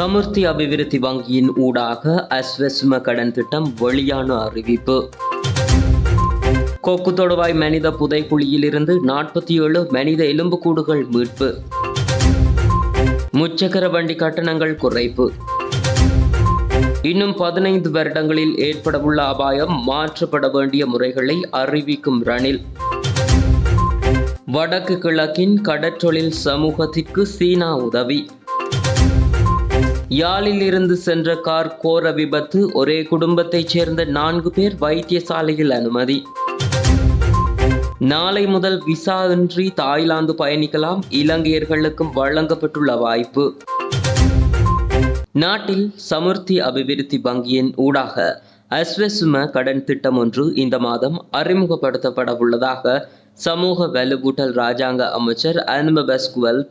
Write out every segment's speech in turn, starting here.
சமுர்த்தி அபிவிருத்தி வங்கியின் ஊடாக அஸ்வஸ்ம கடன் திட்டம் வெளியான அறிவிப்பு. கொக்கு தொடுவாய் மனித புதைக்குழியிலிருந்து நாற்பத்தி ஏழு மனித எலும்புக்கூடுகள் மீட்பு. முச்சக்கர வண்டி கட்டணங்கள் குறைப்பு. இன்னும் பதினைந்து வருடங்களில் ஏற்படவுள்ள அபாயம் மாற்றப்பட வேண்டிய முறைகளை அறிவிக்கும் ரணில். வடக்கு கிழக்கின் கடற்றொழில் சமூகத்திற்கு சீனா உதவி. யாழில் இருந்து சென்ற கார் கோர விபத்து ஒரே குடும்பத்தைச் சேர்ந்த நான்கு பேர் வைத்தியசாலையில் அனுமதி. நாளை முதல் விசா இன்றி தாய்லாந்து பயணிக்கலாம் இலங்கையர்களுக்கும் வழங்கப்பட்டுள்ள வாய்ப்பு. நாட்டில் சமுர்த்தி அபிவிருத்தி வங்கியின் ஊடாக அஸ்வசும கடன் திட்டம் ஒன்று இந்த மாதம் அறிமுகப்படுத்தப்பட உள்ளதாக சமூக வலுவூட்டல் ராஜாங்க அமைச்சர் அனும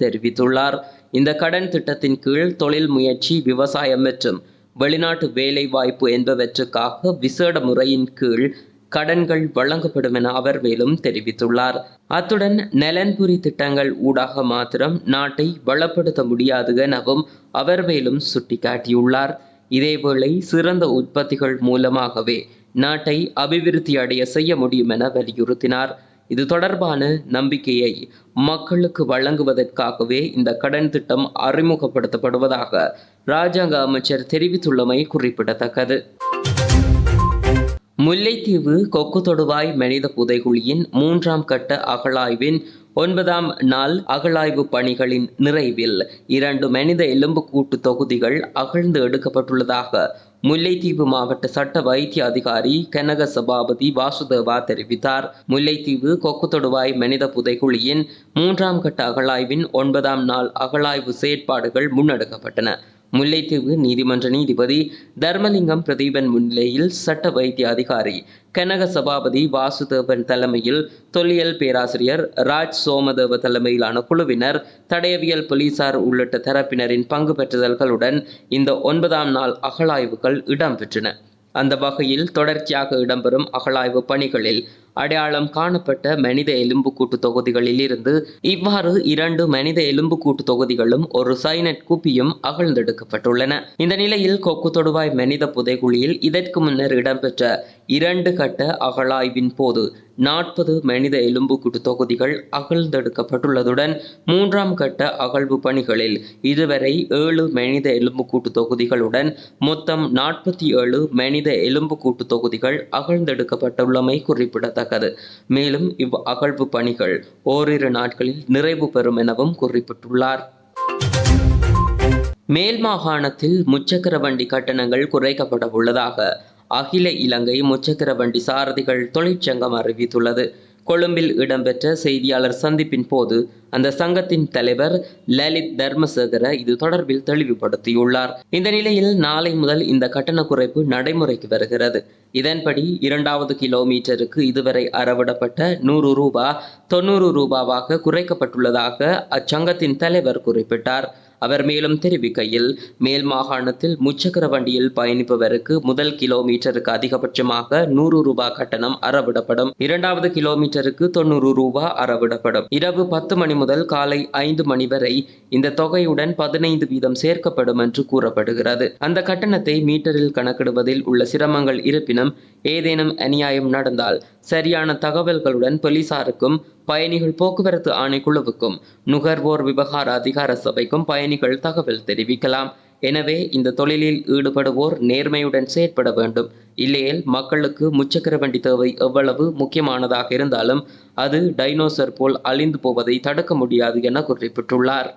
தெரிவித்துள்ளார். இந்த கடன் திட்டத்தின் கீழ் தொழில் முயற்சி விவசாயம் மற்றும் வெளிநாட்டு வேலை வாய்ப்பு என்பவற்றுக்காக விசேட முறையின் கீழ் கடன்கள் வழங்கப்படும் என அவர் மேலும் தெரிவித்துள்ளார். அத்துடன் நலன்புரி திட்டங்கள் ஊடாக மாத்திரம் நாட்டை வளப்படுத்த முடியாது எனவும் அவர் மேலும் சுட்டிக்காட்டியுள்ளார். இதேவேளை சிறந்த உற்பத்திகள் மூலமாகவே நாட்டை அபிவிருத்தி அடைய செய்ய முடியும் என வலியுறுத்தினார். இது தொடர்பான நம்பிக்கையை மக்களுக்கு வழங்குவதற்காகவே இந்த கடன் திட்டம் அறிமுகப்படுத்தப்படுவதாக ராஜாங்க அமைச்சர் தெரிவித்துள்ளமை குறிப்பிடத்தக்கது. முல்லைத்தீவு கொக்கு தொடுவாய் மனித புதைகுழியின் மூன்றாம் கட்ட அகழாய்வின் ஒன்பதாம் நாள் அகழாய்வு பணிகளின் நிறைவில் இரண்டு மனித எலும்புக்கூட்டு தொகுதிகள் அகழ்ந்து எடுக்கப்பட்டுள்ளதாக முல்லைத்தீவு மாவட்ட சட்ட வைத்திய அதிகாரி கனக சபாபதி வாசுதேவா தெரிவித்தார். முல்லைத்தீவு கொக்குத்தொடுவாய் மனித புதைகுழியின் மூன்றாம் கட்ட அகழாய்வின் ஒன்பதாம் நாள் அகழாய்வு செயற்பாடுகள் முன்னெடுக்கப்பட்டன. முல்லைத்தீவு நீதிமன்ற நீதிபதி தர்மலிங்கம் பிரதீபன் முன்னிலையில் சட்ட வைத்திய அதிகாரி கனக சபாபதி வாசுதேவன் தலைமையில் தொல்லியல் பேராசிரியர் ராஜ் சோமதேவ தலைமையிலான குழுவினர் தடயவியல் போலீசார் உள்ளிட்ட தரப்பினரின் பங்கு பெற்றுதல்களுடன் இந்த ஒன்பதாம் நாள் அகழாய்வுகள் இடம்பெற்றன. அந்த வகையில் தொடர்ச்சியாக இடம்பெறும் அகழாய்வு பணிகளில் அடையாளம் காணப்பட்ட மனித எலும்புக்கூட்டு தொகுதிகளில் இருந்து இவ்வாறு இரண்டு மனித எலும்புக்கூட்டு தொகுதிகளும் ஒரு சைனட் குப்பியும் அகழ்ந்தெடுக்கப்பட்டுள்ளன. இந்த நிலையில் கொக்கு தொடுவாய் மனித புதைகுழியில் இதற்கு முன்னர் இடம்பெற்ற இரண்டு கட்ட அகழாய்வின் போது நாற்பது மனித எலும்புக்கூட்டு தொகுதிகள் அகழ்ந்தெடுக்கப்பட்டுள்ளதுடன் மூன்றாம் கட்ட அகழ்வு பணிகளில் இதுவரை ஏழு மனித எலும்புக்கூட்டு தொகுதிகளுடன் மொத்தம் நாற்பத்தி ஏழு மனித எலும்புக்கூட்டு தொகுதிகள் அகழ்ந்தெடுக்கப்பட்டுள்ளமை குறிப்பிடத்தக்கது. மேலும் இவ் அகழ்வு பணிகள் ஓரிரு நாட்களில் நிறைவு பெறும் எனவும் குறிப்பிட்டுள்ளார். மேல் மாகாணத்தில் முச்சக்கர வண்டி கட்டணங்கள் குறைக்கப்பட உள்ளதாக அகில இலங்கை முச்சக்கர வண்டி சாரதிகள் தொழிற்சங்கம் அறிவித்துள்ளது. கொழும்பில் இடம்பெற்ற செய்தியாளர் சந்திப்பின் போது அந்த சங்கத்தின் தலைவர் லலித் தர்மசேகர இது தொடர்பில் தெளிவுபடுத்தியுள்ளார். இந்த நிலையில் நாளை முதல் இந்த கட்டண குறைப்பு நடைமுறைக்கு வருகிறது. இதன்படி இரண்டாவது கிலோமீட்டருக்கு இதுவரை அறவிடப்பட்ட நூறு ரூபா தொண்ணூறு ரூபாவாக குறைக்கப்பட்டுள்ளதாக அச்சங்கத்தின் தலைவர் குறிப்பிட்டார். அவர் மேலும் தெரிவிக்கையில் மேல் மாகாணத்தில் முச்சக்கர வண்டியில் பயணிப்பவருக்கு முதல் கிலோமீட்டருக்கு அதிகபட்சமாக நூறு ரூபாய் கட்டணம் அறவிடப்படும். இரண்டாவது கிலோமீட்டருக்கு தொண்ணூறு ரூபாய் அறவிடப்படும். இரவு பத்து மணி முதல் காலை ஐந்து மணி வரை இந்த தொகையுடன் பதினைந்து வீதம் சேர்க்கப்படும் என்று கூறப்படுகிறது. அந்த கட்டணத்தை மீட்டரில் கணக்கிடுவதில் உள்ள சிரமங்கள் இருப்பினும் ஏதேனும் அநியாயம் நடந்தால் சரியான தகவல்களுடன் போலீசாருக்கும் பயணிகள் போக்குவரத்து ஆணைக்குழுவுக்கும் நுகர்வோர் விவகார அதிகார சபைக்கும் பயணிகள் தகவல் தெரிவிக்கலாம். எனவே இந்த தொழிலில் ஈடுபடுவோர் நேர்மையுடன் செயற்பட வேண்டும். இல்லையேல் மக்களுக்கு முச்சக்கர வண்டி தேவை எவ்வளவு முக்கியமானதாக இருந்தாலும் அது டைனோசர் போல் அழிந்து போவதை தடுக்க முடியாது என குறிப்பிட்டுள்ளார்.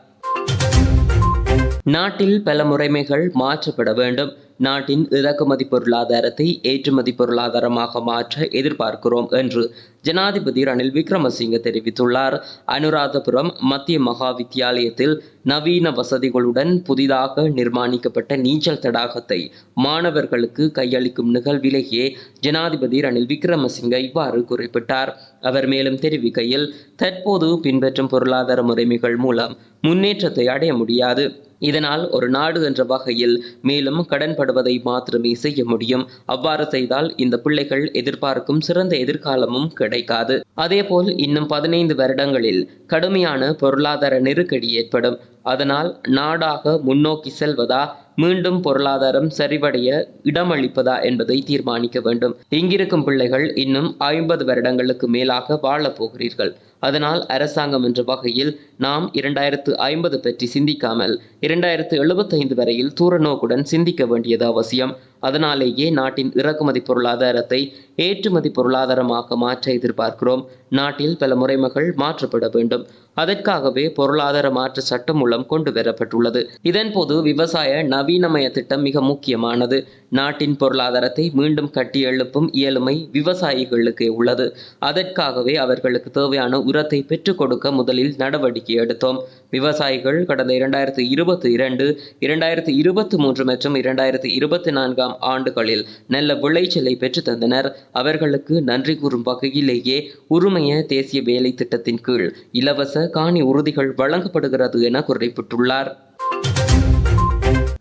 நாட்டில் பல முறைமைகள் மாற்றப்பட வேண்டும். நாட்டின் இறக்குமதி பொருளாதாரத்தை ஏற்றுமதி பொருளாதாரமாக மாற்ற எதிர்பார்க்கிறோம் என்று ஜனாதிபதி ரணில் விக்ரமசிங்க தெரிவித்துள்ளார். அனுராதபுரம் மத்திய மகா வித்தியாலயத்தில் நவீன வசதிகளுடன் புதிதாக நிர்மாணிக்கப்பட்ட நீச்சல் தடாகத்தை மாணவர்களுக்கு கையளிக்கும் நிகழ்விலேயே ஜனாதிபதி ரணில் விக்ரமசிங்க இவ்வாறு குறிப்பிட்டார். அவர் மேலும் தெரிவிக்கையில் தற்போது பின்பற்றும் பொருளாதார முறைமைகள் மூலம் முன்னேற்றத்தை அடைய முடியாது. இதனால் ஒரு நாடு என்ற வகையில் மேலும் கடன்படுவதை மாத்திரமே செய்ய முடியும். அவ்வாறு செய்தால் இந்த பிள்ளைகள் எதிர்பார்க்கும் சிறந்த எதிர்காலமும் கிடைக்காது. அதேபோல் இன்னும் பதினைந்து வருடங்களில் கடுமையான பொருளாதார நெருக்கடி ஏற்படும். அதனால் நாடாக முன்னோக்கி செல்வதா மீண்டும் பொருளாதாரம் சரிவடைய இடமளிப்பதா என்பதை தீர்மானிக்க வேண்டும். இங்கிருக்கும் பிள்ளைகள் இன்னும் ஐம்பது வருடங்களுக்கு மேலாக வாழப் போகிறீர்கள். அதனால் அரசாங்கம் என்ற வகையில் நாம் இரண்டாயிரத்து ஐம்பது பற்றி சிந்திக்காமல் இரண்டாயிரத்து எழுபத்தைந்து வரையில் தூர நோக்குடன் சிந்திக்க வேண்டியது அவசியம். அதனாலேயே நாட்டின் இறக்குமதி பொருளாதாரத்தை ஏற்றுமதி பொருளாதாரமாக மாற்ற எதிர்பார்க்கிறோம். நாட்டில் பல முறைமைகள் மாற்றப்பட வேண்டும். அதற்காகவே பொருளாதார மாற்ற சட்டம் மூலம் கொண்டு வரப்பட்டுள்ளது. இதன்போது விவசாய நவீனமய திட்டம் மிக முக்கியமானது. நாட்டின் பொருளாதாரத்தை மீண்டும் கட்டி எழுப்பும் இயலுமை விவசாயிகளுக்கே உள்ளது. அதற்காகவே அவர்களுக்கு தேவையான உரத்தை பெற்றுக் கொடுக்க முதலில் நடவடிக்கை எடுத்தோம். விவசாயிகள் கடந்த இரண்டாயிரத்து இருபத்தி இரண்டு இரண்டாயிரத்து இருபத்தி மூன்று மற்றும் இரண்டாயிரத்து இருபத்தி நான்காம் ஆண்டுகளில் நல்ல விளைச்சலை பெற்று தந்தனர். அவர்களுக்கு நன்றி கூறும் வகையிலேயே உரிமைய தேசிய வேலை திட்டத்தின் கீழ் இலவச காணி உறுதிகள் வழங்கப்படுகிறது என குறிப்பிட்டுள்ளார்.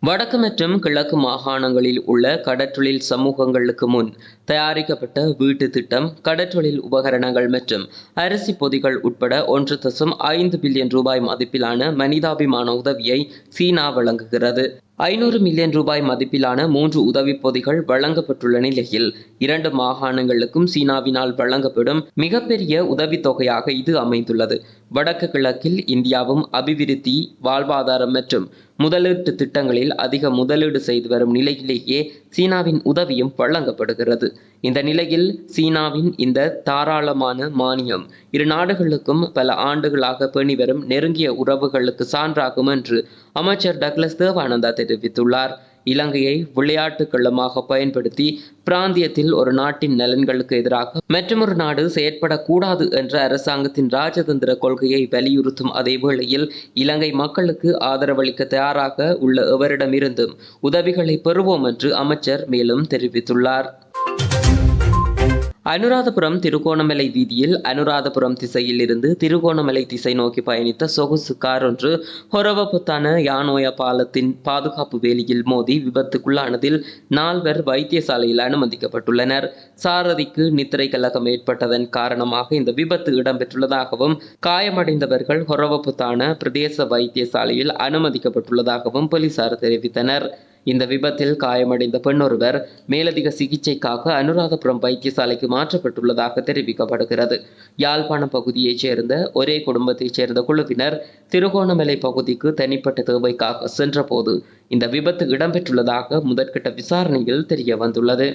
வடக்கு மற்றும் கிழக்கு மாகாணங்களில் உள்ள கடற்றொழில் சமூகங்களுக்கு முன் தயாரிக்கப்பட்ட வீட்டு திட்டம் கடற்றொழில் உபகரணங்கள் மற்றும் அரிசி பொதிகள் உட்பட ஒன்று தசம் ஐந்து பில்லியன் ரூபாய் மதிப்பிலான மனிதாபிமான உதவியை சீனா வழங்குகிறது. ஐநூறு மில்லியன் ரூபாய் மதிப்பிலான மூன்று உதவி பொதிகள் வழங்கப்பட்டுள்ள நிலையில் இரண்டு மாகாணங்களுக்கும் சீனாவினால் வழங்கப்படும் மிகப்பெரிய உதவித்தொகையாக இது அமைந்துள்ளது. வடக்கு கிழக்கில் இந்தியாவும் அபிவிருத்தி வாழ்வாதாரம் மற்றும் முதலீட்டு திட்டங்களில் அதிக முதலீடு செய்து வரும் நிலையிலேயே சீனாவின் உதவியும் வழங்கப்படுகிறது. இந்த நிலையில் சீனாவின் இந்த தாராளமான மானியம் இரு நாடுகளுக்கும் பல ஆண்டுகளாக பேணி வரும் நெருங்கிய உறவுகளுக்கு சான்றாகும் என்று அமைச்சர் டக்ளஸ் தேவானந்தா தெரிவித்துள்ளார். இலங்கையை விளையாட்டு களமாக பயன்படுத்தி பிராந்தியத்தில் ஒரு நாட்டின் நலன்களுக்கு எதிராக மற்றொரு நாடு செயற்படக்கூடாது என்ற அரசாங்கத்தின் ராஜதந்திர கொள்கையை வலியுறுத்தும் அதே வேளையில் இலங்கை மக்களுக்கு ஆதரவளிக்க தயாராக உள்ள எவரிடமிருந்தும் உதவிகளை பெறுவோம் என்று அமைச்சர் மேலும் தெரிவித்துள்ளார். அனுராதபுரம் திருகோணமலை வீதியில் அனுராதபுரம் திசையில் இருந்து திருகோணமலை திசை நோக்கி பயணித்த சொகுசு கார் ஒன்று ஹொரவபுத்தான யானோய பாலத்தின் பாதுகாப்பு வேலியில் மோதி விபத்துக்குள்ளானதில் நால்வர் வைத்தியசாலையில் அனுமதிக்கப்பட்டுள்ளனர். சாரதிக்கு நித்திரை கலகம் ஏற்பட்டதன் காரணமாக இந்த விபத்து இடம்பெற்றுள்ளதாகவும் காயமடைந்தவர்கள் ஹொரவபுத்தான பிரதேச வைத்தியசாலையில் அனுமதிக்கப்பட்டுள்ளதாகவும் போலீசார் தெரிவித்தனர். இந்த விபத்தில் காயமடைந்த பெண் ஒருவர் மேலதிக சிகிச்சைக்காக அனுராதபுரம் வைத்தியசாலைக்கு மாற்றப்பட்டுள்ளதாக தெரிவிக்கப்படுகிறது. யாழ்ப்பாணம் பகுதியைச் சேர்ந்த ஒரே குடும்பத்தைச் சேர்ந்த குழுவினர் திருகோணமலை பகுதிக்கு தனிப்பட்ட தேவைக்காக சென்றபோது இந்த விபத்து இடம்பெற்றுள்ளதாக முதற்கட்ட விசாரணையில் தெரிய வந்துள்ளது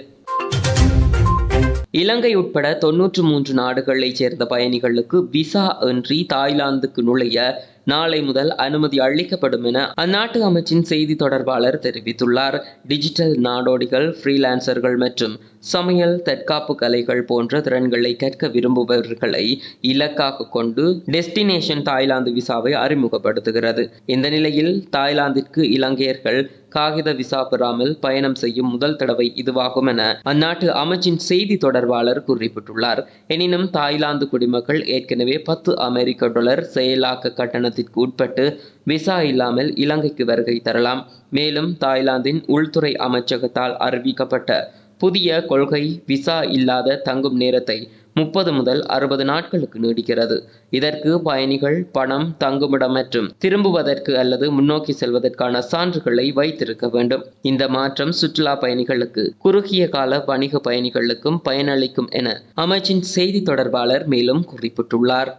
இலங்கை உட்பட தொன்னூற்று மூன்று நாடுகளைச் சேர்ந்த பயணிகளுக்கு விசா இன்றி தாய்லாந்துக்கு நுழைய நாளை முதல் அனுமதி அளிக்கப்படும் என அந்நாட்டு அமைச்சின் செய்தி தொடர்பாளர் தெரிவித்துள்ளார். டிஜிட்டல் நாடோடிகள் ஃப்ரீலான்சர்கள் மற்றும் சமையல் தற்காப்பு கலைகள் போன்ற திறன்களை கற்க விரும்புபவர்களை இலக்காக கொண்டு டெஸ்டினேஷன் தாய்லாந்து விசாவை அறிமுகப்படுத்துகிறது. இந்த நிலையில் தாய்லாந்திற்கு இலங்கையர்கள் காகித விசா பெறாமல் பயணம் செய்யும் முதல் தடவை இதுவாகும் என அந்நாட்டு அமைச்சின் செய்தி தொடர்பாளர் குறிப்பிட்டுள்ளார். எனினும் தாய்லாந்து குடிமக்கள் ஏற்கனவே பத்து அமெரிக்க டாலர் செயலாக்க கட்டணத்திற்கு உட்பட்டு விசா இல்லாமல் இலங்கைக்கு வருகை தரலாம். மேலும் தாய்லாந்தின் உள்துறை அமைச்சகத்தால் அறிவிக்கப்பட்ட புதிய கொள்கை விசா இல்லாத தங்கும் நேரத்தை முப்பது முதல் அறுபது நாட்களுக்கு நீடிக்கிறது. இதற்கு பயணிகள் பணம் தங்குமிடம் மற்றும் திரும்புவதற்கு அல்லது முன்னோக்கி செல்வதற்கான சான்றுகளை வைத்திருக்க வேண்டும். இந்த மாற்றம் சுற்றுலா பயணிகளுக்கு குறுகிய கால வணிக பயணிகளுக்கும் பயனளிக்கும் என அமைச்சின் செய்தி தொடர்பாளர் மேலும் குறிப்பிட்டுள்ளார்.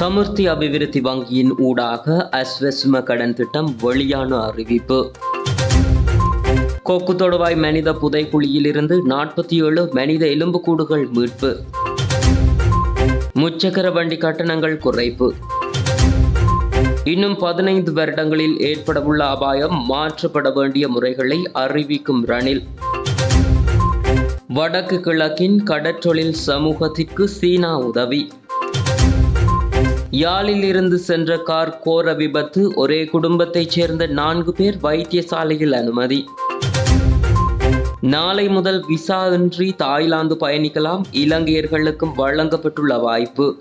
சமுர்த்தி அபிவிருத்தி வங்கியின் ஊடாக அஸ்வசும கடன் திட்டம் வெளியான அறிவிப்பு. கொக்கு தொடுவாய் மனித புதைக்குழியிலிருந்து நாற்பத்தி ஏழு மனித எலும்புக்கூடுகள் மீட்பு. முச்சக்கர வண்டி கட்டணங்கள் குறைப்பு. இன்னும் பதினைந்து வருடங்களில் ஏற்படவுள்ள அபாயம் மாற்றப்பட வேண்டிய முறைகளை அறிவிக்கும் ரணில். வடக்கு கிழக்கின் கடற்றொழில் சமூகத்திற்கு சீனா உதவி. யாழில் இருந்து சென்ற கார் கோர விபத்து ஒரே குடும்பத்தைச் சேர்ந்த நான்கு பேர் வைத்தியசாலையில் அனுமதி. நாளை முதல் விசா இன்றி தாய்லாந்து பயணிக்கலாம். இலங்கையர்களுக்கும் வழங்கப்பட்டுள்ள வாய்ப்பு.